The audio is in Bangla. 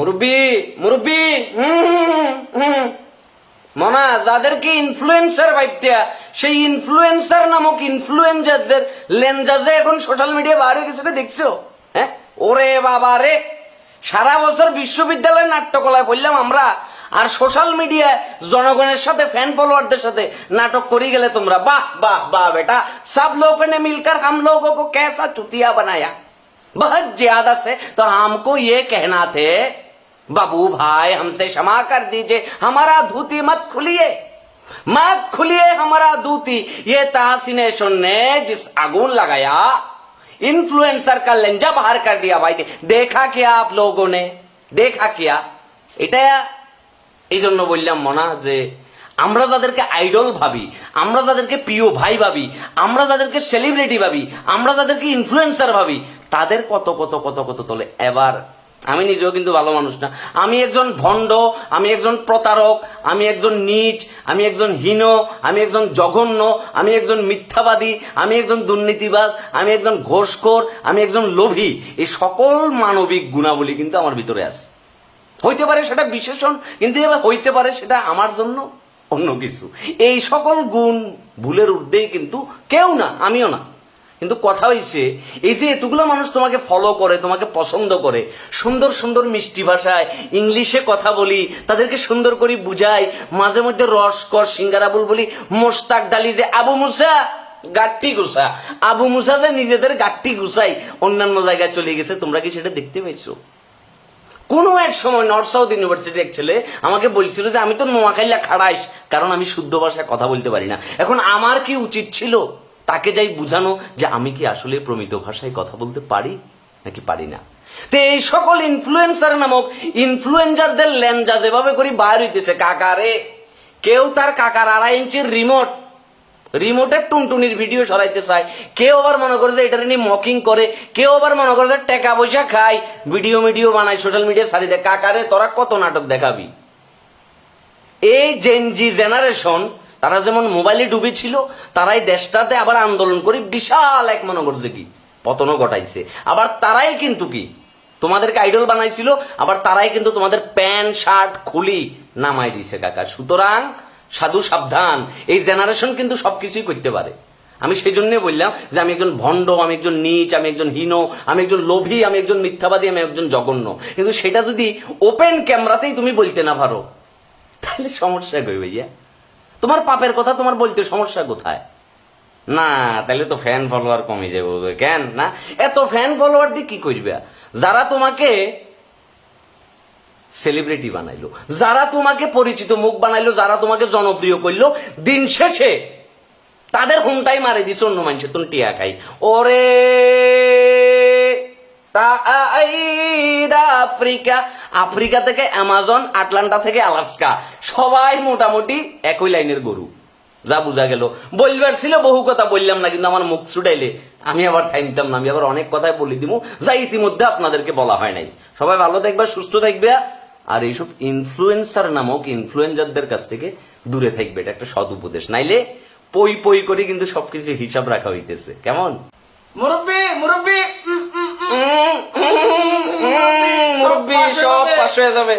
মুরব্বি মুরব্বি মামা যাদেরকে ইনফ্লুয়েন্সার ভাবতিয়া সেই ইনফ্লুয়েন্সার নামক ইনফ্লুয়েন্সারদের লেনজাজে এখন সোশ্যাল মিডিয়া বার হয়ে দেখছ? হ্যাঁ? ওরে বাবা রে! সারা বছর বিশ্ববিদ্যালয়ের নাট্যকলায় বললাম আমরা, আর সোশ্যাল মিডিয়া জনগণের সাথে ফ্যান ফলোয়ারদের সাথে নাটক করি গেলে তোমরা, বাহ বাহ বাহ, বেটা! সব লোক নে মিলকর হাম লোগো কো ক্যাসা চুতিয়া বানায়া। বহুত জিয়াদা সে তো হামকো ইয়ে কেহনা থে। बाबू भाई हमसे क्षमा कर दीजिए हमारा धोती मत खुलिए मत खुलिए हमारा धोती ये तहसीनेशन ने जिस आगुन लगाया इन्फ्लुएंसर का लेंजा बाहर कर दिया भाई देखा क्या आप लोगों ने देखा क्या এটা এই জন্য বললাম মনা যে আমরা যাদেরকে আইডল ভাবি আমরা যাদেরকে প্রিয় ভাই ভাবি আমরা যাদেরকে সেলিব্রিটি ভাবি আমরা যাদেরকে ইনফ্লুয়েন্সার ভাবি তাদের কত কত কত কত তোলে এবার আমি নিজেও কিন্তু ভালো মানুষ না। আমি একজন ভণ্ড, আমি একজন প্রতারক, আমি একজন নীচ, আমি একজন হীন, আমি একজন জঘন্য, আমি একজন মিথ্যাবাদী, আমি একজন দুর্নীতিবাজ, আমি একজন ঘোষখোর, আমি একজন লোভী। এই সকল মানবিক গুণাবলী কিন্তু আমার ভিতরে আছে। হইতে পারে সেটা বিশেষণ, কিন্তু হইতে পারে সেটা আমার জন্য অন্য কিছু। এই সকল গুণ ভুলের ঊর্ধ্বেই কিন্তু কেউ না, আমিও না। কিন্তু কথা হইছে, এই যে এতগুলো মানুষ তোমাকে ফলো করে, তোমাকে পছন্দ করে, সুন্দর সুন্দর মিষ্টি ভাষায় ইংলিশে কথা বলি, তাদেরকে সুন্দর করে বুঝাই, মাঝে মধ্যে রস, কর, সিঙ্গারা বল বলি, মোস্তাক ডালি যে আবু মুসা, গাট্টি গুসা আবু মুসা যে নিজেদের গাট্টি গুসাই অন্যান্য জায়গায় চলে গেছে, তোমরা কি সেটা দেখতে পেয়েছ? কোনো এক সময় নর্থ সাউথ ইউনিভার্সিটির এক ছেলে আমাকে বলছিল যে, আমি তো নোয়াখাইলা খাড়াইস কারণ আমি শুদ্ধ ভাষায় কথা বলতে পারি না। এখন আমার কি উচিত ছিল? তাকে যাই বুঝানো যে আমি কি আসলে প্রমিত ভাষায় কথা বলতে পারি নাকি পারি না। তো এই সকল ইনফ্লুয়েন্সার নামক ইনফ্লুয়েন্সারদের লেনজা যেভাবে করি বাইর হইতেছে কাকারে কেউ তার কাকার আড়াই ইঞ্চির রিমোট রিমোটের টুনটুনির ভিডিও সরাইতে চায়। কেউ আবার মনে করে যে এটা নিয়ে মকিং করে। কেউ আবার মনে করে যে টাকা পয়সা খায়। ভিডিও মিডিও বানায় সোশ্যাল মিডিয়া সারি দেয়। কাকারে তোরা কত নাটক দেখাবি? এই জেনজি জেনারেশন তারা যেমন মোবাইলে ডুবে ছিল তারাই দেশটাতে আবার আন্দোলন করে বিশাল এক মনে করছে কি? পতনও ঘটাইছে। আবার তারাই কিন্তু কি? তোমাদেরকে আইডল বানাইছিল, আবার তারাই কিন্তু তোমাদের প্যান্ট, শার্ট, খুলি নামাই দিছে কাকা। সুতরাং সাধু সাবধান, এই জেনারেশন কিন্তু সবকিছুই করতে পারে। আমি সেই জন্য বললাম যে আমি একজন ভণ্ড, আমি একজন নিচ, আমি একজন হীন, আমি একজন লোভী, আমি একজন মিথ্যাবাদী, আমি একজন জঘন্য। কিন্তু সেটা যদি ওপেন ক্যামেরাতেই তুমি বলতে না পারো, তাহলে সমস্যা কই ভাইয়া? তোমার পাপের কথা তোমার বলতে সমস্যা কোথায়? না, তাহলে তো ফ্যান ফলোয়ার কমে যাবে কেন? না, এত ফ্যান ফলোয়ার দিয়ে কি করবে? যারা তোমাকে সেলিব্রিটি বানাইলো, যারা তোমাকে পরিচিত মুখ বানাইলো, যারা তোমাকে জনপ্রিয় করল, দিন শেষে তাদের হুমটাই মারে দিছে অন্য মানুষের। তুমি টিয়া খাই। ওরে তাইরা আফ্রিকা আফ্রিকা থেকে অ্যামাজন আটলান্টা থেকে আলাস্কা। সবাই মোটামুটি একই লাইনের গরু। যা বোঝা গেল। বলবার ছিল বহু কথা বললাম না কিন্তু আমার মুখ ছুটাইলে আমি আবার থামতাম না আমি আবার অনেক কথাই বলি দিব যা ইতিমধ্যে আপনাদেরকে বলা হয় নাই। সবাই ভালো থাকবে সুস্থ থাকবে আর এইসব ইনফ্লুয়েন্সার নামক ইনফ্লুয়েন্সারদের কাছ থেকে দূরে থাকবে এটা একটা সদ উপদেশ। নাইলে পই পই করে কিন্তু সবকিছু হিসাব রাখা হইতেছে। কেমন? মুরব্বি মুরব্বি মুরব্বী সব পাশ হয়ে যাবে